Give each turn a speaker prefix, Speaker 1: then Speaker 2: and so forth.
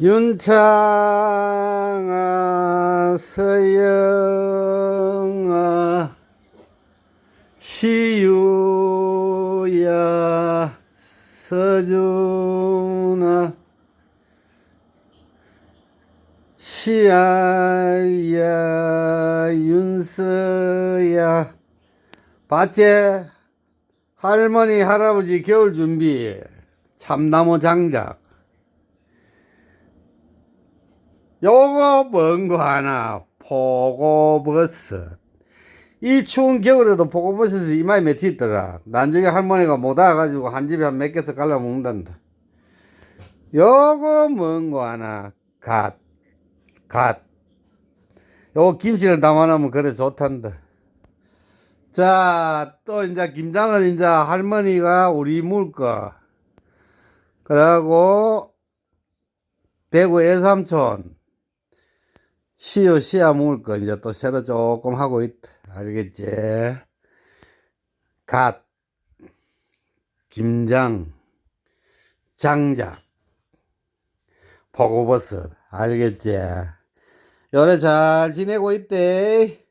Speaker 1: 윤창아 서영아 시유야 서준아 시아야 윤서야. 봤지? 할머니 할아버지 겨울 준비. 참나무 장작 요거 뭔 거 하나? 포고버섯. 이 추운 겨울에도 포고버섯이 이마에 맺혀 있더라. 나중에 할머니가 못 와가지고 한 집에 한 몇 개씩 갈라 먹는단다. 요거 뭔 거 하나? 갓. 갓. 요거 김치를 담아놓으면 그래 좋단다. 자, 또 이제 김장은 이제 할머니가 우리 물 거. 그러고 대구 애삼촌 시오 시야 물거 이제 또 새로 조금 하고 있다. 알겠지? 갓, 김장, 장작, 포고버섯. 알겠지? 요래 잘 지내고 있대.